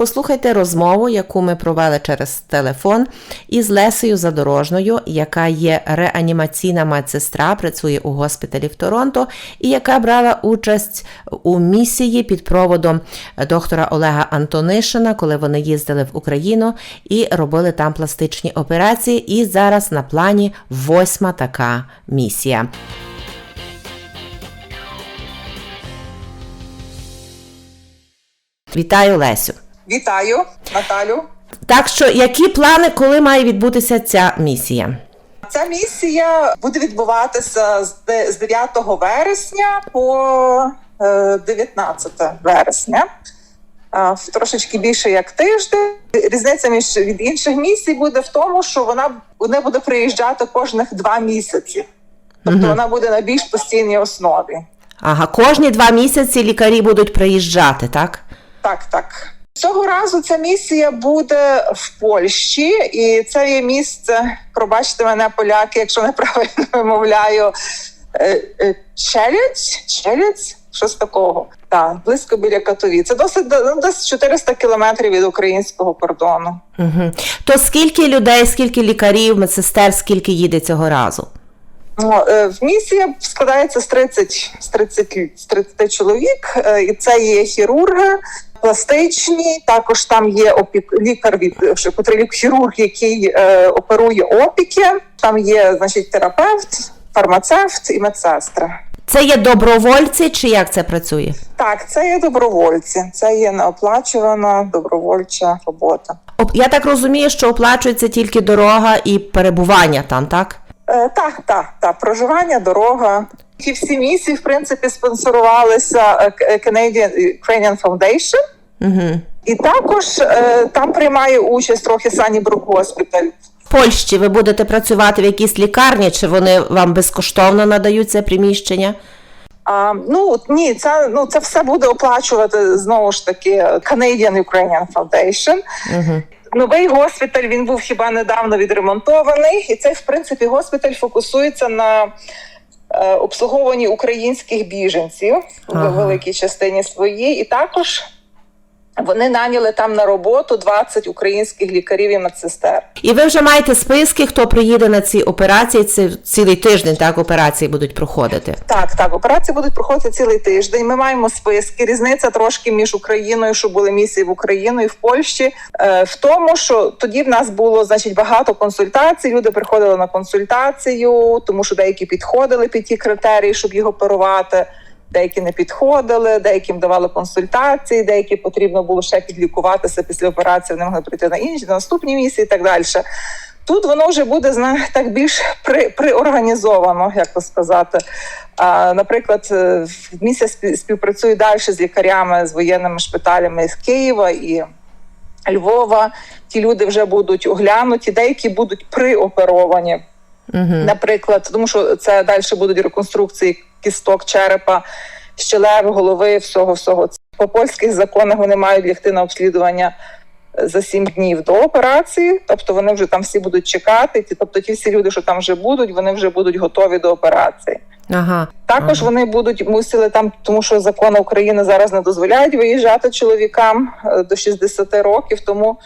послухайте розмову, яку ми провели через телефон із Лесею Задорожною, яка є реанімаційна медсестра, працює у госпіталі в Торонто, і яка брала участь у місії під проводом доктора Олега Антонишина, коли вони їздили в Україну і робили там пластичні операції. І зараз на плані восьма така місія. Вітаю, Лесю. Вітаю, Наталю. Так що, які плани, коли має відбутися ця місія? Ця місія буде відбуватися з де- з 9 вересня по е, 19 вересня. В Трошечки більше як тиждень. Різниця між від інших місій буде в тому, що вона не буде приїжджати кожних два місяці. Тобто вона буде на більш постійній основі. Ага, кожні два місяці лікарі будуть приїжджати, так? Так, так. Цього разу ця місія буде в Польщі, і це є місце, пробачте мене, поляки, якщо неправильно вимовляю. е, е, Челюць? Челюць? Щось такого. Так, близько біля Катові. Це досить ну, десь 400 кілометрів від українського кордону. Угу. То скільки людей, скільки лікарів, медсестер, скільки їде цього разу? Ну, е, Місія складається з 30, з 30, з 30 чоловік, і це є хірурги пластичні. Також там є опік, лікар від котрий хірург, який е, оперує опіки. Там є значить терапевт, фармацевт і медсестра. Це є добровольці, чи як це працює? Так, це є добровольці. Це є неоплачувана добровольча робота. Я так розумію, що оплачується тільки дорога і перебування там, так? Е, так, так, так. Проживання, дорога. Ті всі місії, в принципі, спонсорувалися е, е, Canadian Ukrainian Foundation. Угу. І також е, там приймає участь трохи Санібрук Госпіталь. В Польщі ви будете працювати в якійсь лікарні, чи вони вам безкоштовно надають це приміщення? А, ну ні, це ну це все буде оплачувати знову ж таки Canadian Ukrainian Foundation. Угу. Новий госпіталь він був хіба недавно відремонтований, і цей в принципі госпіталь фокусується на е, обслуговуванні українських біженців Ага. в великій частині своїй, і також вони наняли там на роботу 20 українських лікарів і медсестер. І ви вже маєте списки, хто приїде на ці операції. Це цілий тиждень так операції будуть проходити. Так, так, операції будуть проходити цілий тиждень. Ми маємо списки. Різниця трошки між Україною, що були місії в Україну і в Польщі, е, в тому, що тоді в нас було значить багато консультацій. Люди приходили на консультацію, тому що деякі підходили під ті критерії, щоб їх оперувати. Деякі не підходили, деяким давали консультації, деякі потрібно було ще підлікуватися після операції. Вони могли прийти на інші на наступні місії і так далі. Тут воно вже буде зна- так більш при, приорганізовано, як то сказати. А, наприклад, е, місія спів- співпрацює далі з лікарями, з воєнними шпиталями з Києва і Львова. Ті люди вже будуть оглянуті, деякі будуть прioперовані. Угу. Наприклад, тому що це далі будуть реконструкції кісток, черепа, щелеви, голови, всього всього. По польських законах вони мають лягти на обслідування е, за сім днів до операції. Тобто вони вже там всі будуть чекати. Тобто, ті всі люди, що там вже будуть, вони вже будуть готові до операції. Ага. Також Ага. вони будуть мусили там, тому що закони України зараз не дозволяють виїжджати чоловікам е, до 60 років, тому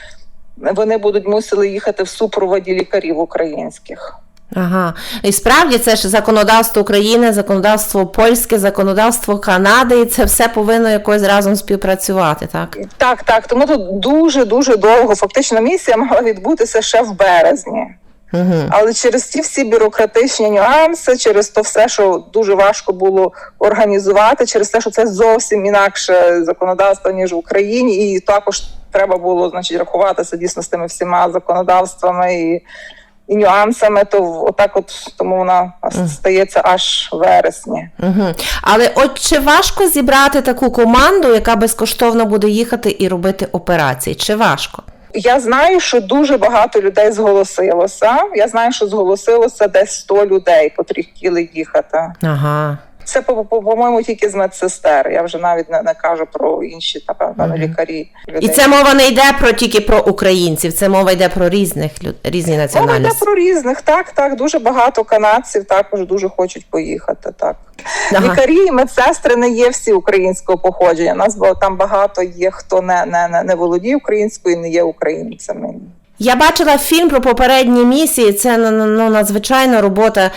вони будуть мусили їхати в супроводі лікарів українських. Ага. І справді це ж законодавство України, законодавство польське, законодавство Канади, і це все повинно якось разом співпрацювати, так? Так, так. Тому тут дуже дуже довго. Фактично місія мала відбутися ще в березні. Угу. Але через ті всі бюрократичні нюанси, через то все, що дуже важко було організувати, через те, що це зовсім інакше законодавство ніж в Україні, і також треба було значить рахуватися дійсно з тими всіма законодавствами і, і нюансами. То отак, от тому вона стається аж в вересні. Угу. Але от чи важко зібрати таку команду, яка безкоштовно буде їхати і робити операції? Чи важко? Я знаю, що дуже багато людей зголосилося. Я знаю, що зголосилося десь 100 людей, котрі хотіли їхати. Ага. Це по- по- по-моєму тільки з медсестер. Я вже навіть не, не кажу про інші напевно Мгм. лікарі. І це мова не йде про тільки про українців, це мова йде про різних люд- різні Мова йде про різних. Так, так. Дуже багато канадців також дуже хочуть поїхати. Так. Ага. Лікарі і медсестри не є всі українського походження. У нас бо там багато є, хто не, не, не, не володіє українською і не є українцями. Я бачила фільм про попередні місії. Це ну, ну, ну, надзвичайна робота.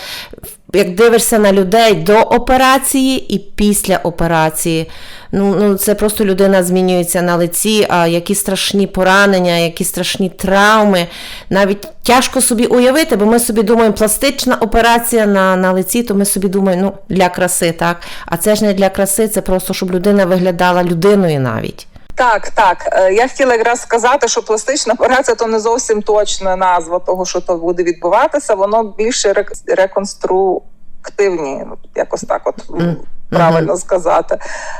Як дивишся на людей до операції і після операції. Ну, ну це просто людина змінюється на лиці, а які страшні поранення, які страшні травми. Навіть тяжко собі уявити, бо ми собі думаємо, пластична операція на, на лиці, то ми собі думаємо, ну, для краси, так. А це ж не для краси, це просто щоб людина виглядала людиною навіть. Так, так. Е, Я хотіла якраз сказати, що пластична операція то не зовсім точна назва того, що то буде відбуватися. Воно більше реконструктивні, ну, якось так, от правильно сказати,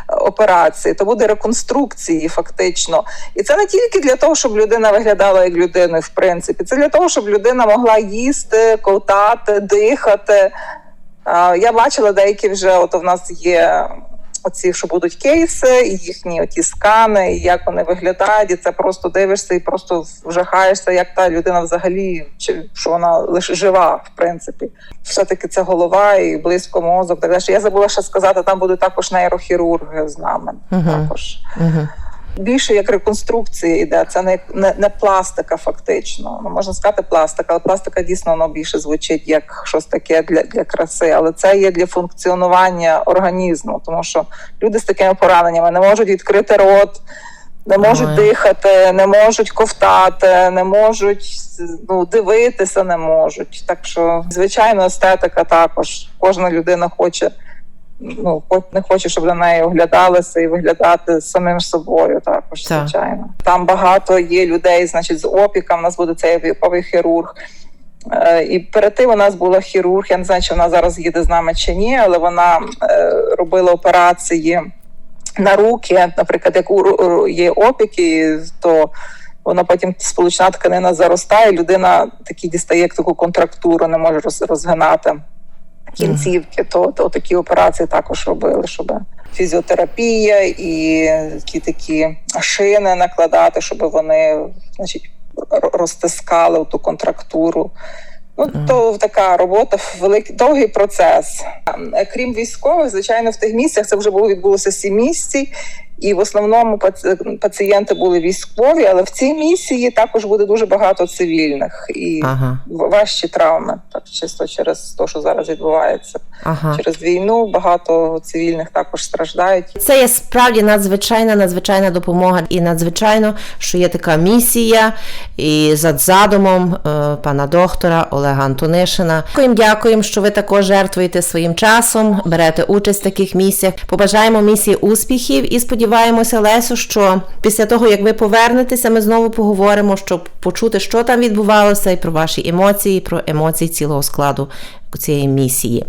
операції. То буде реконструкції, фактично. І це не тільки для того, щоб людина виглядала як людиною, в принципі, це для того, щоб людина могла їсти, ковтати, дихати. Е, Я бачила деякі вже, от у нас є оці, що будуть кейси, і їхні оті скани, і як вони виглядають, і це просто дивишся і просто вжахаєшся, як та людина взагалі, чи що вона лише жива, в принципі. Все-таки це голова і близько мозок. Так далі. Я забула ще сказати, там будуть також нейрохірурги з нами. Мгм. Також Угу. Більше як реконструкція йде. Це не, не, не пластика, фактично. Ну можна сказати пластика, але пластика дійсно воно більше звучить як щось таке для, для краси. Але це є для функціонування організму, тому що люди з такими пораненнями не можуть відкрити рот. Не можуть Ой. дихати, не можуть ковтати, не можуть ну, дивитися, не можуть. Так що, звичайно, естетика також. Кожна людина хоче ну, не хоче, щоб на неї оглядалися і виглядати самим собою. Також Так. звичайно. Там багато є людей, значить, з опіка. У нас буде цей опіковий хірург. Е, І перед тим у нас була хірург. Я не знаю, чи вона зараз їде з нами чи ні, але вона е, робила операції на руки. Наприклад, як є опіки, то вона потім сполучна тканина заростає. Людина такі дістає як таку контрактуру, не може роз- розгинати кінцівки, то, то такі операції також робили, щоб фізіотерапія і ті такі шини накладати, щоб вони значить, розтискали ту контрактуру. Ну, то така робота, великий довгий процес. Крім військових, звичайно, в тих місцях це вже було відбулося сім місій, і в основному паці- пацієнти були військові, але в цій місії також буде дуже багато цивільних і Ага, важчі травми, так чисто через те, що зараз відбувається. ага. Через війну багато цивільних також страждають. Це є справді надзвичайна, надзвичайна допомога, і надзвичайно, що є така місія, і за задумом е, пана доктора Олега Антонишина. Дякуємо, дякуємо, що ви також жертвуєте своїм часом, берете участь в таких місіях. Побажаємо місії успіхів і сподіваємося, Лесю, що після того, як ви повернетеся, ми знову поговоримо, щоб почути, що там відбувалося, і про ваші емоції, і про емоції цілого складу цієї місії.